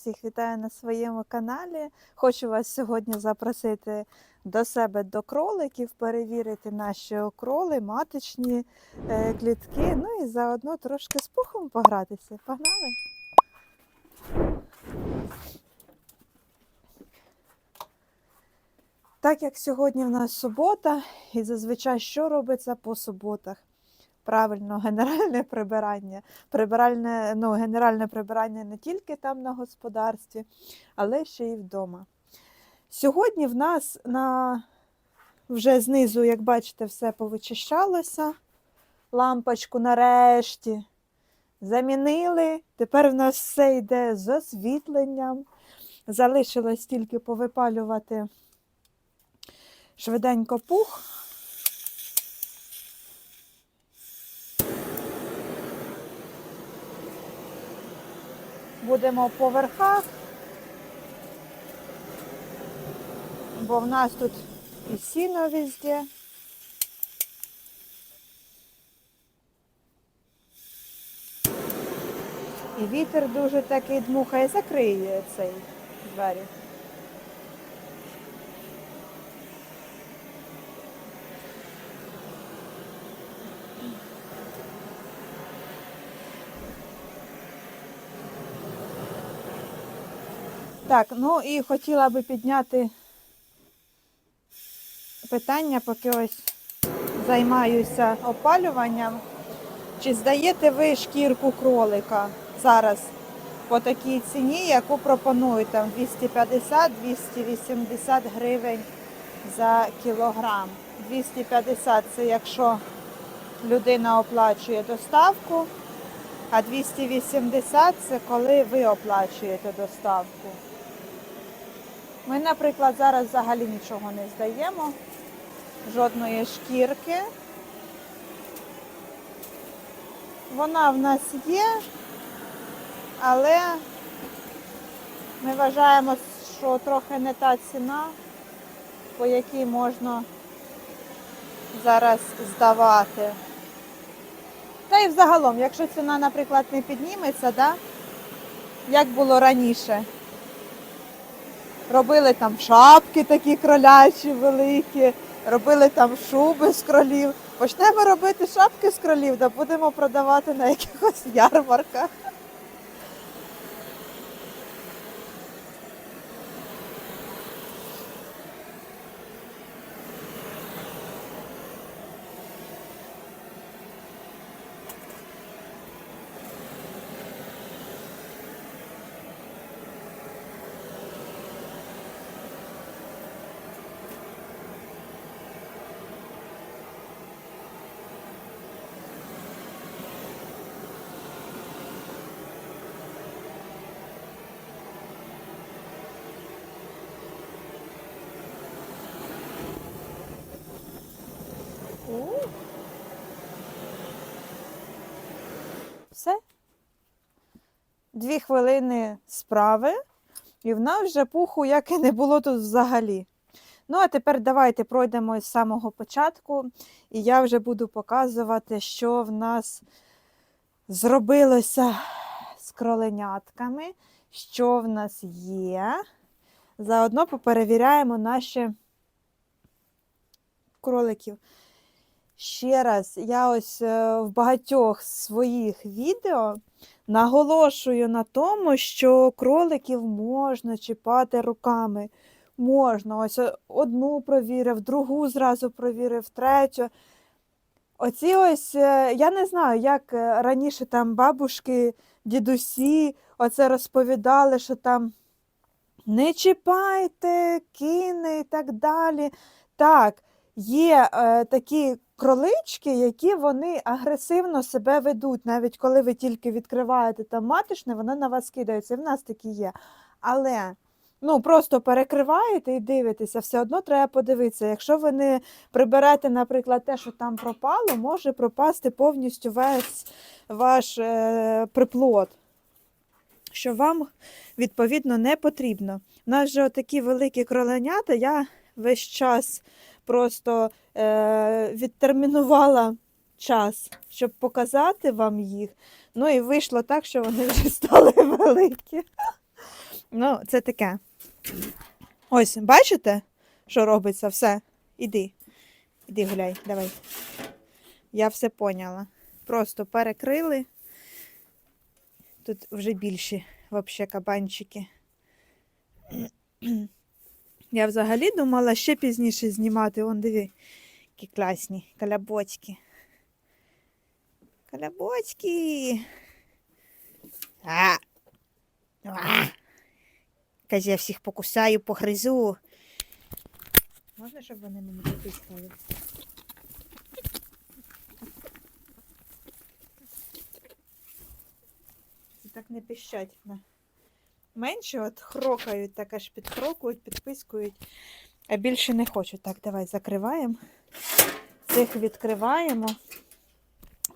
Всіх вітаю на своєму каналі. Хочу вас сьогодні запросити до себе до кроликів, перевірити наші окроли, маточні е, клітки. Ну і заодно трошки з пухом погратися. Погнали! Так як сьогодні в нас субота, і зазвичай що робиться по суботах? Правильно, генеральне прибирання. Прибиральне, ну, генеральне прибирання не тільки там на господарстві, але ще й вдома. Сьогодні в нас на вже знизу, як бачите, все повичищалося. Лампочку нарешті замінили. Тепер в нас все йде з освітленням. Залишилось тільки повипалювати швиденько пух. Будемо по верхах, бо в нас тут і сіно везде. І вітер дуже такий дмухає, закриє цей двері. Так, ну і хотіла би підняти питання, поки ось займаюся опалюванням. Чи здаєте ви шкірку кролика зараз по такій ціні, яку пропонують там 250-280 гривень за кілограм? 250 це якщо людина оплачує доставку, а 280 це коли ви оплачуєте доставку. Ми, наприклад, зараз взагалі нічого не здаємо, жодної шкірки. Вона в нас є, але ми вважаємо, що трохи не та ціна, по якій можна зараз здавати. Та і взагалом, якщо ціна, наприклад, не підніметься, да? як було раніше. Робили там шапки такі кролячі великі, робили там шуби з кролів. Почнемо робити шапки з кролів, да будемо продавати на якихось ярмарках. У. Все. Дві хвилини справи, і в нас вже пуху як і не було тут взагалі. Ну, а тепер давайте пройдемо з самого початку, і я вже буду показувати, що в нас зробилося з кроленятками, що в нас є. Заодно поперевіряємо наші кроликів. Ще раз, я ось е, в багатьох своїх відео наголошую на тому, що кроликів можна чіпати руками. Можна. Ось е, одну провірив, другу зразу провірив, третю. Оці ось, е, я не знаю, як раніше там бабушки, дідусі оце розповідали, що там не чіпайте, кини і так далі. Так, є е, такі кролички, які вони агресивно себе ведуть. Навіть коли ви тільки відкриваєте там маточне, вони на вас кидаються. І в нас такі є. Але ну, просто перекриваєте і дивитеся, все одно треба подивитися. Якщо ви не приберете, наприклад, те, що там пропало, може пропасти повністю весь ваш е, приплод. Що вам, відповідно, не потрібно. У нас же такі великі кроленята, я весь час просто е, відтермінувала час, щоб показати вам їх. Ну і вийшло так, що вони вже стали великі. Ну, це таке. Ось, бачите, що робиться? Все. Іди. Іди гуляй, давай. Я все поняла. Просто перекрили. Тут вже більші вообще кабанчики. Я взагалі думала ще пізніше знімати. Вон диви, які класні калябочки. Калябочки. А. А. Каже, я всіх покусаю, погризу. Можна, щоб вони мені потискали? Так не пищать. Менше от хрокають, так аж підхрокують, підпискують, а більше не хочуть. Так, давай закриваємо. Цих відкриваємо.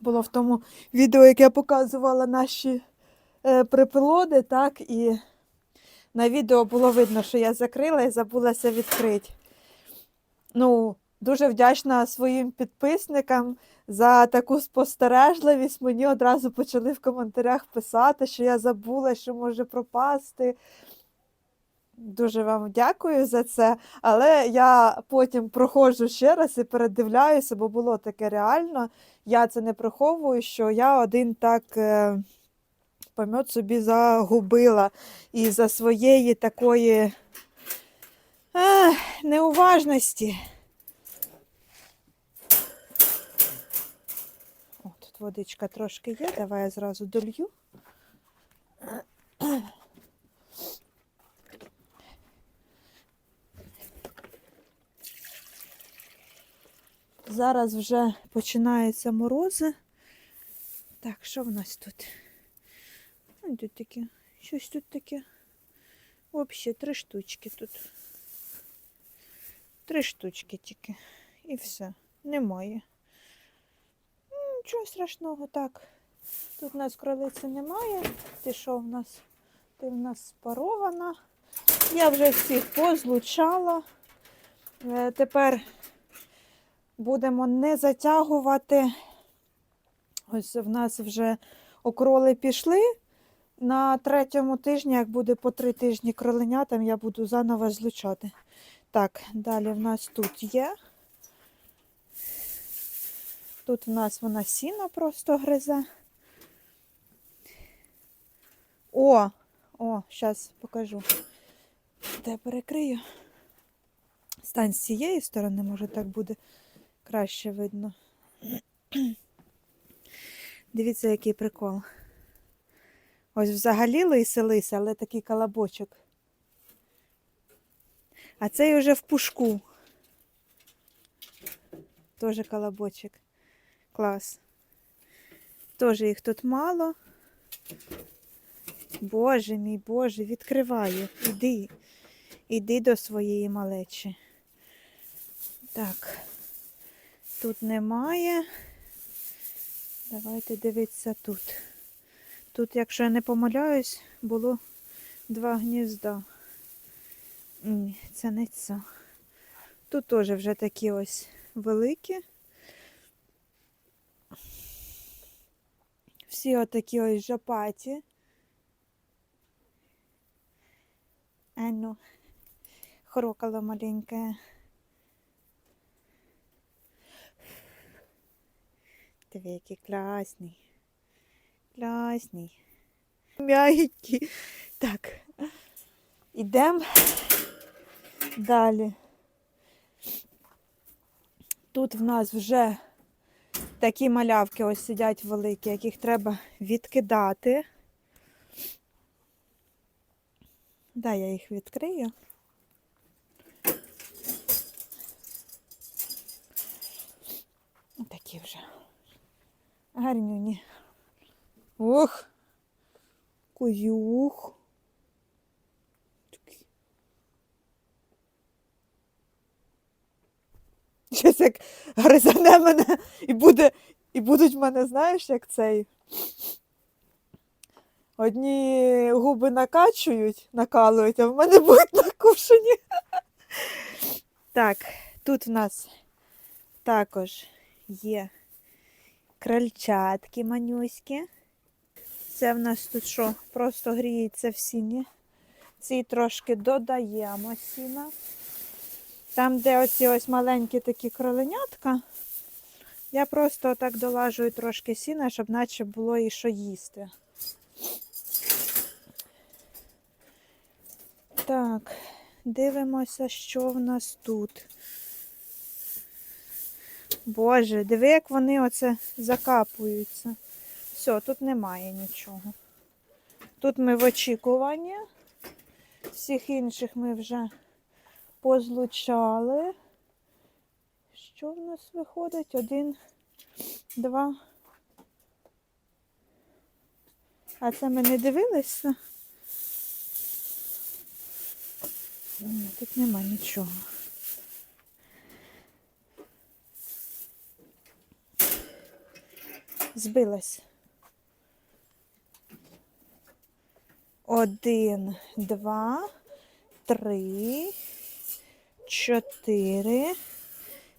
Було в тому відео, яке я показувала наші е, припилоди, так, і на відео було видно, що я закрила і забулася відкрити. Ну, дуже вдячна своїм підписникам за таку спостережливість. Мені одразу почали в коментарях писати, що я забула, що може пропасти. Дуже вам дякую за це. Але я потім проходжу ще раз і передивляюся, бо було таке реально. Я це не приховую, що я один так е, помет собі загубила і за своєї такої е, неуважності. О, тут водичка трошки є, давай я зразу долью. Зараз вже починаються морози. Так, що в нас тут? Ну, тут таке, щось тут таке. Взагалі, три штучки тут. Три штучки тільки. І все. Немає. Нічого страшного, так. Тут у нас кролиці немає. Ти що в нас? Ти в нас спарована. Я вже всіх позлучала. Е, Тепер будемо не затягувати. Ось в нас вже окроли пішли. На третьому тижні, як буде по три тижні кроленятам, я буду заново злучати. Так, далі в нас тут є. Тут в нас вона сіно просто гризе. О, о, зараз покажу. Де перекрию. Стань з цієї сторони, може так буде краще видно. Дивіться, який прикол. Ось взагалі лиси-лиси, але такий колобочок. А цей уже в пушку. Тоже колобочок. Клас. Тоже їх тут мало. Боже мій, Боже, відкриваю. Іди. Іди до своєї малечі. Так. Тут немає. Давайте дивитися тут. Тут, якщо я не помиляюсь, було два гнізда. Ні, це не це. Тут теж вже такі ось великі. Всі отакі ось жопаті. А ну, хрокало маленьке. Диви, який класний. Класний. М'ягенький. Так. Ідемо далі. Тут в нас вже такі малявки ось сидять великі, яких треба відкидати. Да, я їх відкрию. Такі вже. Гарнюні. Ох, козюх. Щось як гризане мене і буде, і будуть в мене, знаєш, як цей. Одні губи накачують, накалують, а в мене будуть накушені. Так, тут в нас також є крольчатки манюські. Це в нас тут що? Просто гріється в сіні. Ці трошки додаємо сіна. Там, де оці ось маленькі такі кроленятка, я просто так долажую трошки сіна, щоб наче було і що їсти. Так, дивимося, що в нас тут. Боже, диви, як вони оце закапуються. Все, тут немає нічого. Тут ми в очікуванні. Всіх інших ми вже позлучали. Що в нас виходить? Один, два. А це ми не дивилися? Ні, тут нема нічого. Збилась. Один, два, три, чотири,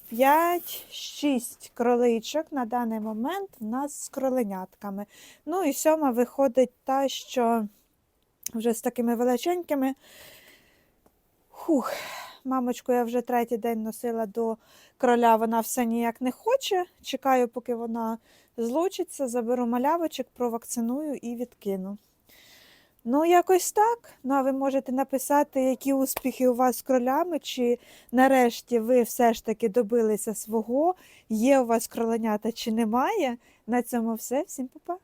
п'ять, шість кроличок на даний момент в нас з кроленятками. Ну і сьома виходить та, що вже з такими величенькими. Хух, мамочку я вже третій день носила до кроля, вона все ніяк не хоче. Чекаю, поки вона злучиться, заберу малявочок, провакциную і відкину. Ну, якось так. Ну, а ви можете написати, які успіхи у вас з кролями, чи нарешті ви все ж таки добилися свого, є у вас кроленята чи немає. На цьому все. Всім па-па.